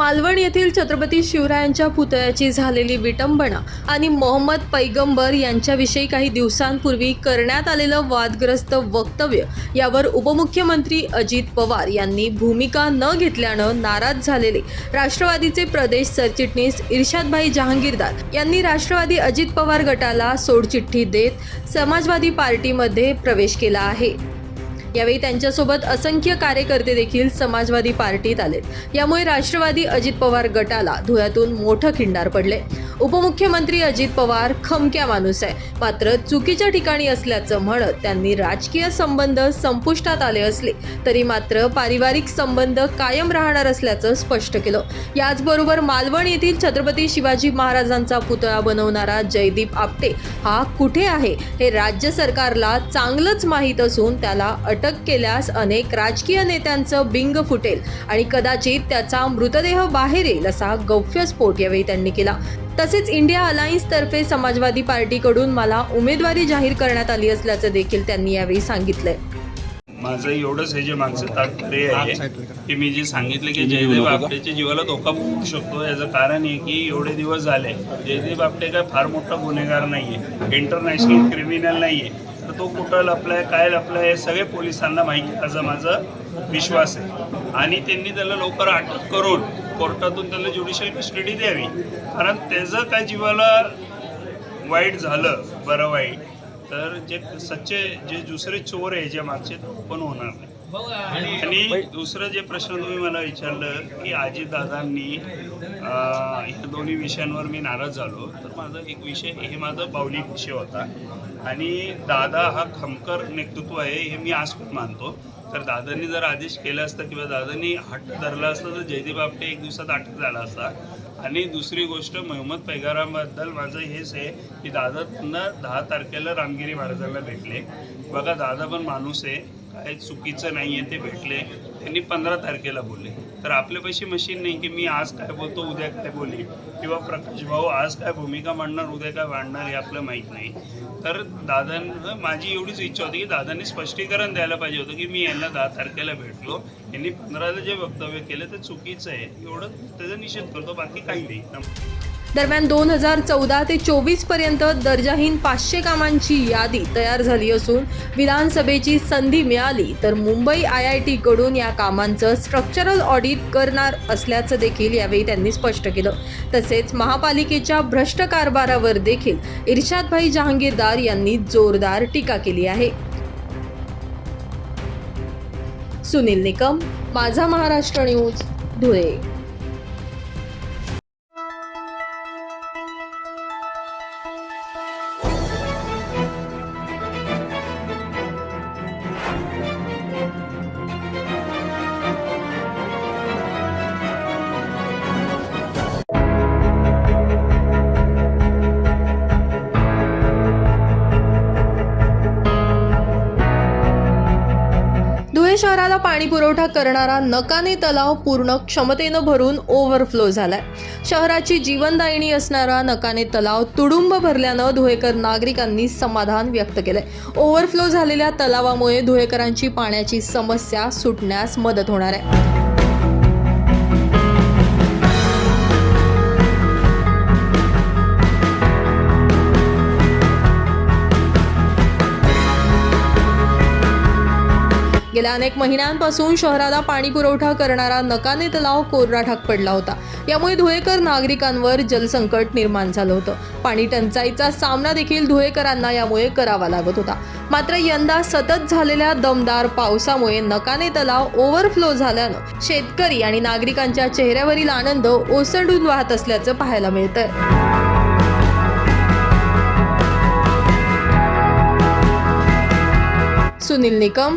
मालवण येथील छत्रपती शिवरायांच्या पुतळ्याची झालेली विटंबना आणि मोहम्मद पैगंबर यांच्याविषयी काही दिवसांपूर्वी करण्यात आलेलं वादग्रस्त वक्तव्य यावर उपमुख्यमंत्री अजित पवार यांनी भूमिका न घेतल्यानं नाराज झालेले राष्ट्रवादीचे प्रदेश सरचिटणीस इर्शादभाई जहांगीरदार यांनी राष्ट्रवादी अजित पवार गटाला सोडचिठ्ठी देत समाजवादी पार्टीमध्ये प्रवेश केला आहे. यावेळी त्यांच्यासोबत असंख्य कार्यकर्ते देखील समाजवादी पार्टीत आले यामुळे राष्ट्रवादी अजित पवार गटाला धुळ्यातून मोठं खिंडार पडले. उपमुख्यमंत्री अजित पवार खमक्या माणूस आहे. मात्र चुकीच्या ठिकाणी असल्याचं म्हणत त्यांनी राजकीय संबंध संपुष्टात आले असले तरी मात्र पारिवारिक संबंध कायम राहणार असल्याचं स्पष्ट केलं. याचबरोबर मालवण येथील छत्रपती शिवाजी महाराजांचा पुतळा बनवणारा जयदीप आपटे हा कुठे आहे हे राज्य सरकारला चांगलंच माहीत असून त्याला अट अटक केल्यास अनेक राजकीय नेत्यांचं बिंग फुटेल आणि कदाचित त्याचा मृतदेह बाहेर येईल असा गौप्यस्फोट यावेळी त्यांनी केला. तसेच इंडिया अलायन्स तर्फे समाजवादी पार्टीकडून मला उमेदवारी जाहीर करण्यात आली असल्याचं देखील त्यांनी यावेळी सांगितलंय. माझं एवढंच हे जे मागचं तात्पर्य आहे की मी जे सांगितलं की जयदेव आपटेच्या जीवाला धोका पोहोचू शकतो याचं कारण आहे की एवढे दिवस झाले. जयदेव आपटे काय फार मोठा गुन्हेगार नाही आहे इंटरनॅशनल क्रिमिनल नाही आहे तो कुठं लपलाय काय लपलाय हे सगळे पोलिसांना माहिती आहे, असा माझा विश्वास आहे. आणि त्यांनी त्याला लवकर अटक करून कोर्टातून त्याला ज्युडिशियल कस्टडी द्यावी. कारण त्याचं काय जीवाला वाईट झालं बरं वाईट तर जे सच्चे जे दुसरे चोर आहे जे मागचे तो पण होणार नाही. आणि दुसरं जे प्रश्न तुम्ही मला विचारलं की आजी दादांनी दोन्ही विषयांवर मी नाराज झालो. तर माझा एक विषय हे माझा बावली विषय होता. आणि दादा हा खमकर नेतृत्व आहे हे मी आज पण मानतो. तर दादांनी जर आदेश केला असता किंवा दादांनी हट्ट धरला असता तर जयदीप आपटे एक दिवसात अटक झाला असता. आणि दुसरी गोष्ट मोहम्मद पैगारांबद्दल माझं हेच आहे की दादा पुन्हा दहा तारखेला रामगिरी महाराजांना भेटले. बघा दादा पण माणूस आहे. काय चुकीचं नाही आहे ते भेटले. त्यांनी पंधरा तारखेला बोलले. तर आपल्यापाशी मशीन नाही की मी आज काय बोलतो उद्या काय बोली किंवा प्रकाश भाऊ आज काय भूमिका मांडणार उद्या काय मांडणार हे आपलं माहीत नाही. तर दादांना माझी एवढीच इच्छा होती की दादांनी स्पष्टीकरण द्यायला पाहिजे होतं की मी यांना दहा तारखेला भेटलो. यांनी पंधराला जे वक्तव्य केलं ते चुकीचं आहे. एवढं त्याचा निषेध करतो बाकी काही नाही. दरम्यान दोन हजार चौदा ते चोवीसपर्यंत दर्जाहीन पाचशे कामांची यादी तयार झाली असून विधानसभेची संधी मिळाली तर मुंबई आय आय टीकडून या कामांचं स्ट्रक्चरल ऑडिट करणार असल्याचं देखील यावेळी त्यांनी स्पष्ट केलं. तसेच महापालिकेच्या भ्रष्ट कारभारावर देखील इर्शादभाई जहांगीरदार यांनी जोरदार टीका केली आहे. सुनील निकम माझा महाराष्ट्र न्यूज धुळे. शहराला पाणी पुरवठा करणारा नकाने तलाव पूर्ण क्षमतेनं भरून ओव्हरफ्लो झालाय. शहराची जीवनदायिनी असणारा नकाने तलाव तुडुंब भरल्यानं धुळेकर नागरिकांनी समाधान व्यक्त केलंय. ओव्हरफ्लो झालेल्या तलावामुळे धुळेकरांची पाण्याची समस्या सुटण्यास मदत होणार आहे. गेल्या अनेक महिन्यांपासून शहराला पाणी पुरवठा करणारा नकाने तलाव कोरडा ठाक पडला होता. यामुळे धुळेकर नागरिकांवर जलसंकट निर्माण झालं होतं. पाणी टंचाईचा सामना देखील धुळेकरांना यामुळे करावा लागत होता. मात्र यंदा सतत झालेल्या दमदार पावसामुळे नकाने तलाव ओव्हरफ्लो झाल्यानं शेतकरी आणि नागरिकांच्या चेहऱ्यावरील आनंद ओसंडून वाहत असल्याचं पाहायला मिळतंय. सुनील निकम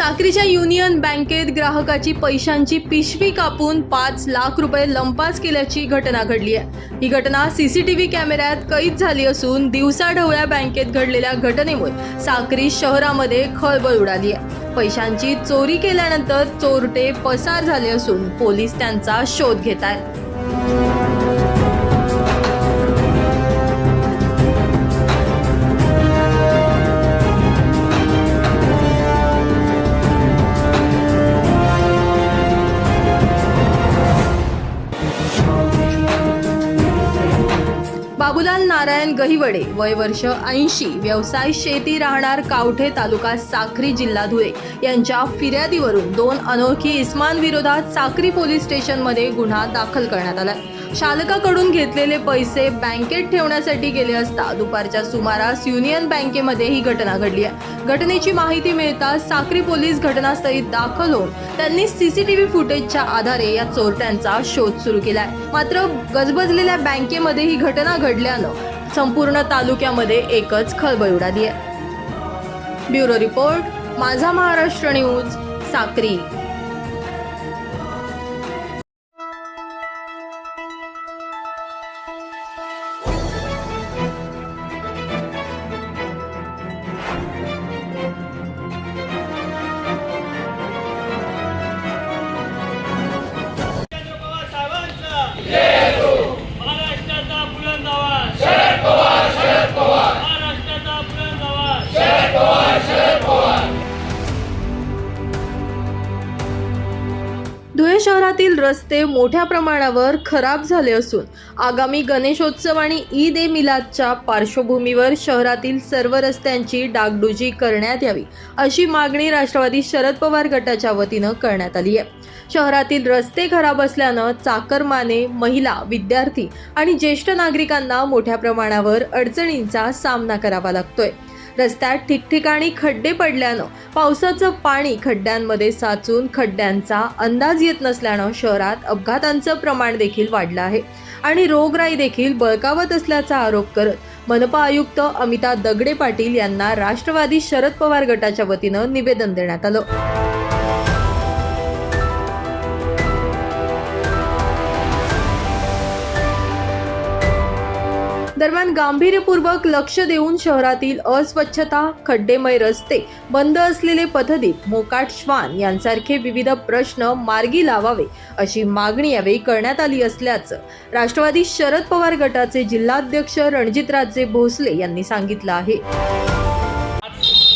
साक्रीच्या युनियन बँकेत ग्राहकाची पैशांची पिशवी कापून पाच लाख रुपये लंपास केल्याची घटना घडली आहे. ही घटना सीसीटीव्ही कॅमेऱ्यात कैद झाली असून दिवसाढवळ्या बँकेत घडलेल्या घटनेमुळे साक्री शहरामध्ये खळबळ उडाली आहे. पैशांची चोरी केल्यानंतर चोरटे पसार झाले असून पोलीस त्यांचा शोध घेत आहेत. बाबूलाल गहिवडे. वय वर्ष ऐंशी. व्यवसाय शेती राहणार कावठे तालुका साक्री जिल्हा धुळे. यांच्या फिर्यादीवरून दोन अनोळखी इस्मांविरोधात साक्री पोलीस स्टेशनमध्ये गुन्हा दाखल करण्यात आला. चालकाकडून घेतलेले पैसे बँकेत ठेवण्यासाठी गेले असता दुपारच्या सुमारास युनियन बँकेमध्ये ही घटना घडली आहे. घटनेची माहिती मिळताच साक्री पोलीस घटनास्थळी दाखल होऊन त्यांनी सीसीटीव्ही फुटेजच्या आधारे या चोरट्यांचा शोध सुरू केलाय. मात्र गजबजलेल्या बँकेमध्ये ही घटना घडल्यानं संपूर्ण तालुक्यामध्ये एकच खळबळ उडाली आहे ब्युरो रिपोर्ट माझा महाराष्ट्र न्यूज साक्री. रस्ते मोठ्या प्रमाणावर खराब झाले असून आगामी गणेशोत्सव आणि ईद ए मिलादच्या पार्श्वभूमीवर शहरातील सर्व रस्त्यांची डागडुजी करण्यात यावी अशी मागणी राष्ट्रवादी शरद पवार गटाच्या वतीनं करण्यात आली आहे. शहरातील रस्ते खराब असल्यानं चाकरमाने महिला विद्यार्थी आणि ज्येष्ठ नागरिकांना मोठ्या प्रमाणावर अडचणींचा सामना करावा लागतोय. रस्त्यात ठिकठिकाणी खड्डे पडल्यानं पावसाचं पाणी खड्ड्यांमध्ये साचून खड्ड्यांचा अंदाज येत नसल्यानं शहरात अपघातांचं प्रमाण देखील वाढलं आहे. आणि रोगराई देखील बळकावत असल्याचा आरोप करत मनपा आयुक्त अमिता दगडे पाटील यांना राष्ट्रवादी शरद पवार गटाच्या वतीनं निवेदन देण्यात आलं. दरम्यान गांभीर्यपूर्वक लक्ष देऊन शहरातील अस्वच्छता खड्डेमय रस्ते बंद असलेले पथदीप मोकाट श्वान यांसारखे विविध प्रश्न मार्गी लावावे अशी मागणी यावेळी करण्यात आली असल्याचं राष्ट्रवादी शरद पवार गटाचे जिल्हाध्यक्ष रणजितराजे भोसले यांनी सांगितलं आहे.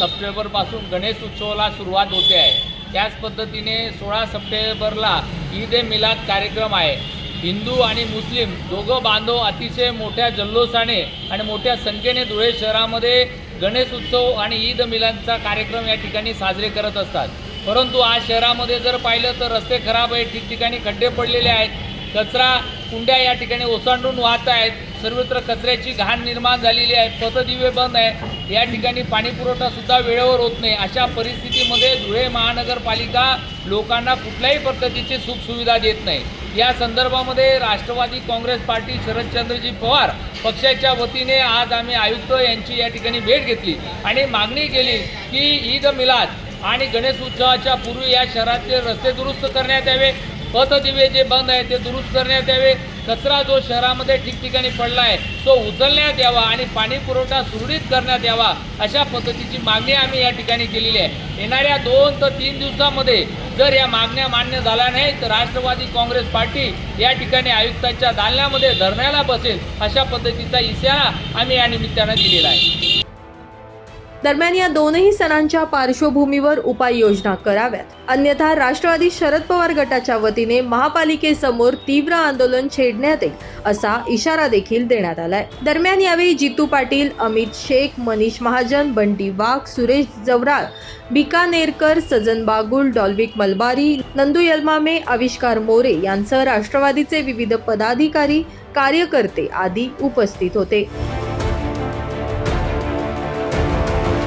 सप्टेंबरपासून गणेश उत्सवाला सुरुवात होते आहे. त्याच पद्धतीने सोळा सप्टेंबरला ईद ए मिलाद कार्यक्रम आहे. हिंदू आणि मुस्लिम दोघं बांधव अतिशय मोठ्या जल्लोषाने आणि मोठ्या संख्येने धुळे शहरामध्ये गणेश उत्सव आणि ईद मिलांचा कार्यक्रम या ठिकाणी साजरे करत असतात. परंतु आज शहरामध्ये जर पाहिलं तर रस्ते खराब आहेत ठिकठिकाणी खड्डे पडलेले आहेत कचरा कुंड्या या ठिकाणी ओसांडून वाहत आहेत सर्वत्र कचऱ्याची घाण निर्माण झालेली आहे पथदिवे बंद आहे या ठिकाणी पाणीपुरवठासुद्धा वेळेवर होत नाही. अशा परिस्थितीमध्ये धुळे महानगरपालिका लोकांना कुठल्याही पद्धतीची सुखसुविधा देत नाही. या संदर्भामध्ये राष्ट्रवादी काँग्रेस पार्टी शरदचंद्रजी पवार पक्षाच्या वतीने आज आम्ही आयुक्त यांची या ठिकाणी भेट घेतली. आणि मागणी केली की ईद मिलाद आणि गणेश उत्सवाच्या पूर्वी या शहरातले रस्ते दुरुस्त करण्यात यावे पथदिवे जे बंद आहेत ते दुरुस्त करण्यात यावे. कचरा जो शहरामध्ये ठिकठिकाणी पडला आहे तो उचलण्यात यावा आणि पाणी पुरवठा सुरळीत करण्यात यावा अशा पद्धतीची मागणी आम्ही या ठिकाणी केलेली आहे. येणाऱ्या दोन ते तीन दिवसामध्ये जर या मागण्या मान्य झाल्या नाही तर राष्ट्रवादी काँग्रेस पार्टी या ठिकाणी आयुक्तांच्या दालन्यामध्ये धरण्याला बसेल अशा पद्धतीचा इशारा आम्ही या निमित्तानं दिलेला आहे. दरम्यान या दोनही सणांच्या पार्श्वभूमीवर उपाययोजना कराव्यात. अन्यथा राष्ट्रवादी शरद पवार गटाच्या वतीने महापालिकेसमोर तीव्र आंदोलन छेडण्यात येईल असा इशारा देखील देण्यात आलाय. दरम्यान यावेळी जितू पाटील अमित शेख मनीष महाजन बंटी वाघ सुरेश जवराळ बिकानेरकर सजन बागुल डॉल्विक मलबारी नंदू यलमामे आविष्कार मोरे यांसह राष्ट्रवादीचे विविध पदाधिकारी कार्यकर्ते आदी उपस्थित होते.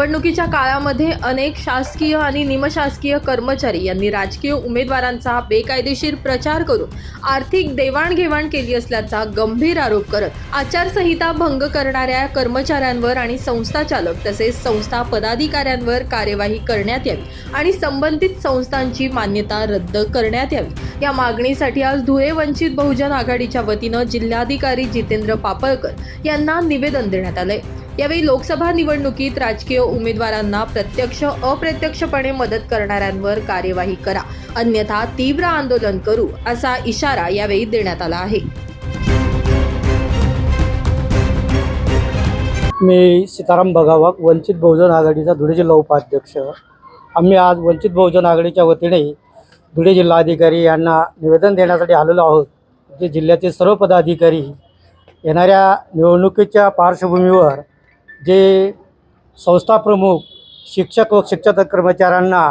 निवडणुकीच्या काळामध्ये अनेक शासकीय आणि निमशासकीय कर्मचारी यांनी राजकीय उमेदवारांचा बेकायदेशीर प्रचार करून आर्थिक देवाणघेवाण केली असल्याचा गंभीर आरोप करत आचारसंहिता भंग करणाऱ्या कर्मचाऱ्यांवर आणि संस्था चालक तसेच संस्था पदाधिकाऱ्यांवर कार्यवाही करण्यात यावी आणि संबंधित संस्थांची मान्यता रद्द करण्यात यावी. या मागणीसाठी आज धुळे वंचित बहुजन आघाडीच्या वतीनं जिल्हाधिकारी जितेंद्र पापळकर यांना निवेदन देण्यात आलंय. यावेळी लोकसभा निवडणुकीत राजकीय उमेदवारांना प्रत्यक्ष अप्रत्यक्षपणे मदत करणाऱ्यांवर कार्यवाही करा. अन्यथा तीव्र आंदोलन करू असा इशारा यावेळी देण्यात आला आहे. मी सीताराम बगावाक वंचित बहुजन आघाडीचा धुळे जिल्हा उपाध्यक्ष. आम्ही आज वंचित बहुजन आघाडीच्या वतीने धुळे जिल्हाधिकारी यांना निवेदन देण्यासाठी आलेलो आहोत. जे जिल्ह्याचे सर्व पदाधिकारी येणाऱ्या निवडणुकीच्या पार्श्वभूमीवर जे संस्था प्रमुख शिक्षक व शिक्षक कर्मचाऱ्यांना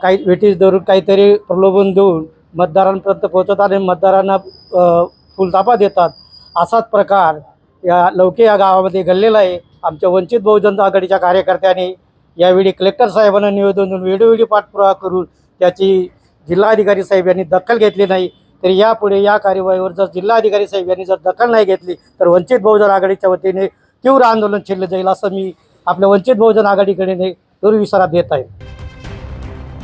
काही वेटीस धरून काहीतरी प्रलोभन देऊन मतदारांपर्यंत पोहोचवतात आणि मतदारांना फुलताफा फुलतापा देतात असाच प्रकार या लौके या गावामध्ये घडलेला आहे. आमच्या वंचित बहुजन आघाडीच्या कार्यकर्त्यांनी यावेळी कलेक्टर साहेबांना निवेदन देऊन वेळोवेळी पाठपुरावा करून त्याची जिल्हाधिकारी साहेब यांनी दखल घेतली नाही. तर यापुढे या कार्यवाहीवर जर जिल्हाधिकारी साहेब यांनी जर दखल नाही घेतली तर वंचित बहुजन आघाडीच्या वतीने तीव्र आंदोलन छेडलं जाईल असं मी आपल्या वंचित बहुजन आघाडीकडे दूर विचारात देत आहे.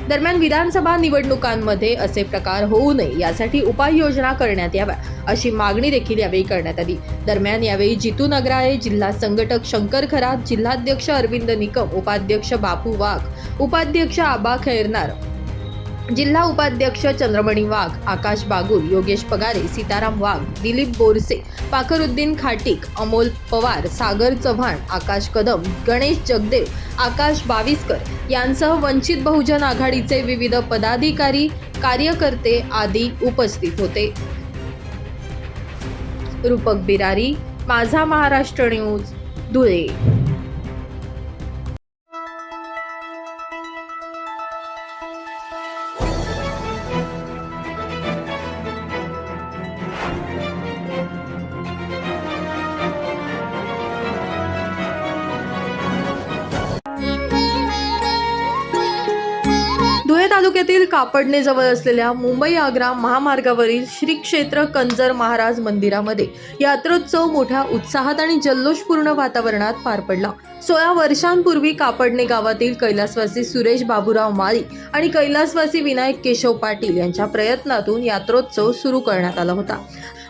दरम्यान विधानसभा निवडणुकांमध्ये असे प्रकार होऊ नये यासाठी उपाययोजना करण्यात याव्या अशी मागणी देखील यावेळी करण्यात आली. दरम्यान यावेळी जितू नगराळे जिल्हा संघटक शंकर खरात जिल्हाध्यक्ष अरविंद निकम उपाध्यक्ष बापू वाघ उपाध्यक्ष आबा खैरनार जिल्हा उपाध्यक्ष चंद्रमणी वाघ आकाश बागुल योगेश पगारे सीताराम वाघ दिलीप बोरसे पाखरुद्दीन खाटीक अमोल पवार सागर चव्हाण आकाश कदम गणेश जगदेव आकाश बाविस्कर यांसह वंचित बहुजन आघाडीचे विविध पदाधिकारी कार्यकर्ते आदी उपस्थित होते. रूपक बिरारी माझा महाराष्ट्र न्यूज धुळे. कापडणे जवळ असलेल्या मुंबई आग्रा महामार्गावरील श्री क्षेत्र कंजर महाराज मंदिरामध्ये यात्रोत्सव मोठ्या उत्साहात आणि जल्लोषपूर्ण वातावरणात पार पडला. सोळा वर्षांपूर्वी कापडणे गावातील कैलासवासी सुरेश बाबूराव माळी आणि कैलासवासी विनायक केशव पाटील यांच्या प्रयत्नातून यात्रोत्सव सुरू करण्यात आला होता.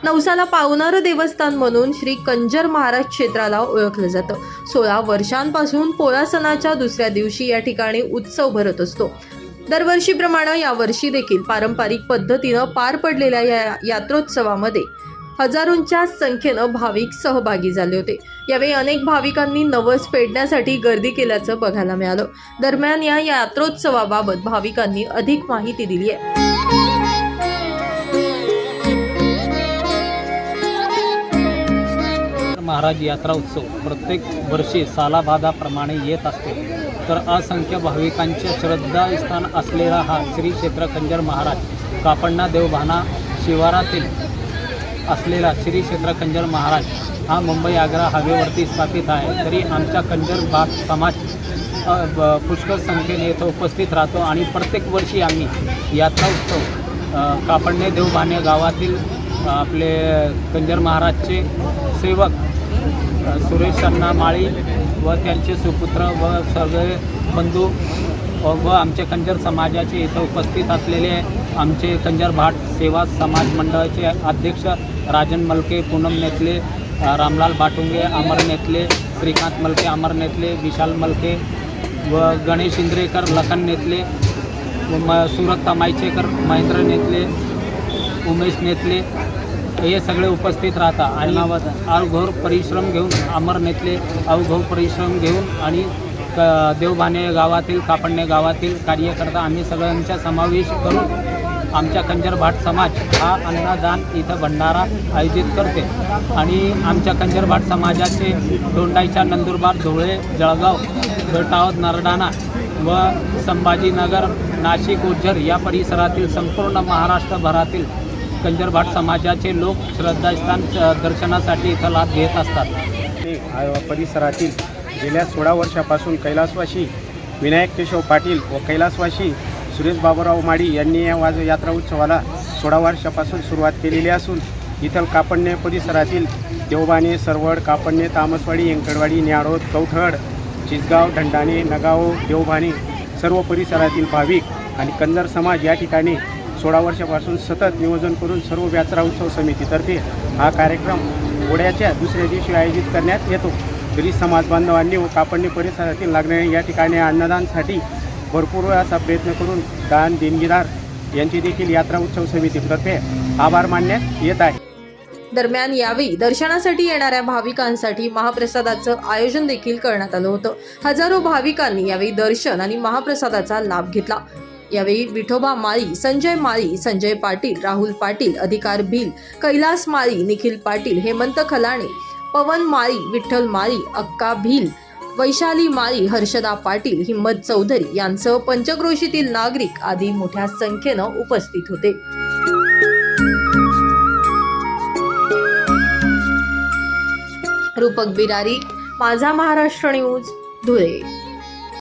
नवसाला पावणारं देवस्थान म्हणून श्री कंजर महाराज क्षेत्राला ओळखलं जातं. सोळा वर्षांपासून पोळा सणाच्या दुसऱ्या दिवशी या ठिकाणी उत्सव भरत असतो. दरवर्षीप्रमाणे यावर्षी देखील पारंपरिक पद्धतीनं पार पडलेल्या या यात्रोत्सवामध्ये हजारोंच्या संख्येनं भाविक सहभागी झाले होते. यावेळी अनेक भाविकांनी नवस फेडण्यासाठी गर्दी केल्याचं बघायला मिळालं. दरम्यान या यात्रोत्सवाबाबत भाविकांनी अधिक माहिती दिली आहे. महाराज यात्रा उत्सव प्रत्येक वर्षी सालाबादाप्रमाणे येत असते. तर असंख्य भाविकांचे श्रद्धास्थान असलेला हा श्री क्षेत्र कंजर महाराज कापण्णा देवभाना शिवारातील असलेला श्री क्षेत्र कंजर महाराज हा मुंबई आग्रा हवेवरती स्थापित आहे. तरी आमच्या कंजर भाग समाज ब- पुष्कळ संख्येने येथे उपस्थित राहतो आणि प्रत्येक वर्षी आम्ही यात्रा उत्सव कापडणे देवभाने गावातील आपले कंजर महाराजचे सेवक सुरेश अण्णा माळी व त्यांचे सुपुत्र व सगळे बंधू व व आमचे कंजर समाजाचे इथं उपस्थित असलेले आमचे कंजर भाट सेवा समाज मंडळाचे अध्यक्ष राजन मलके पूनम नेतले रामलाल बाटुंगे अमर नेतले श्रीकांत मलके अमर नेतले विशाल मलके व गणेश इंद्रेकर लखन नेतले व म सुरत तमायचेकर महेंद्र नेतले उमेश नेतले हे सगळे उपस्थित राहतात. आणि अवघोर परिश्रम घेऊन अमर नेतले अवघोर परिश्रम घेऊन आणि क देवभाने गावातील कापडणे गावातील कार्यकर्ता आम्ही सगळ्यांचा समावेश करून आमच्या कंजर भाट समाज हा अन्नदान इथं भंडारा आयोजित करते. आणि आमच्या कंजर भाट समाजाचे दोंडाईच्या नंदुरबार धुळे जळगाव बेटावत नरडाणा व संभाजीनगर नाशिक ओझर या परिसरातील संपूर्ण महाराष्ट्रभरातील कंजरभाट समाजाचे लोक श्रद्धास्थान दर्शनासाठी इथं लाभ घेत असतात. परिसरातील गेल्या सोळा वर्षापासून कैलासवाशी विनायक केशव पाटील व कैलासवाशी सुरेश बाबूराव माडी यांनी या वाज यात्रा उत्सवाला सोळा वर्षापासून सुरुवात केलेली असून इथं कापडणे परिसरातील देवबाणे सरवड कापडणे तामसवाडी येंकडवाडी न्यारोद कवठड चिसगाव ढंडाणे नगाव देवबाणे सर्व परिसरातील भाविक आणि कन्नर समाज या ठिकाणी सोळा वर्षापासून सतत नियोजन करून सर्व यात्रा उत्सव समितीतर्फे हा कार्यक्रम ओढ्याच्या दुसऱ्या दिवशी आयोजित करण्यात येतो. तरी समाज बांधवांनी व कापडणी परिसरातील लागणाऱ्या या ठिकाणी अन्नदानसाठी भरपूर असा प्रयत्न करून दान देणगीदार यांची देखील यात्रा उत्सव समितीतर्फे आभार मानण्यात येत आहे. दरम्यान यावेळी दर्शनासाठी येणाऱ्या भाविकांसाठी महाप्रसादाचं आयोजन देखील करण्यात आलं होतं. हजारो भाविकांनी यावेळी दर्शन आणि महाप्रसादाचा लाभ घेतला. यावेळी विठोबा माळी संजय माळी संजय पाटील राहुल पाटील अधिकार भिल कैलास माळी निखिल पाटील हेमंत खलाणे पवन माळी विठ्ठल माळी अक्का भिल वैशाली माळी हर्षदा पाटील हिम्मत चौधरी यांसह पंचक्रोशीतील नागरिक आदी मोठ्या संख्येनं उपस्थित होते. रूपक बिरारी माझा महाराष्ट्र न्यूज धुळे.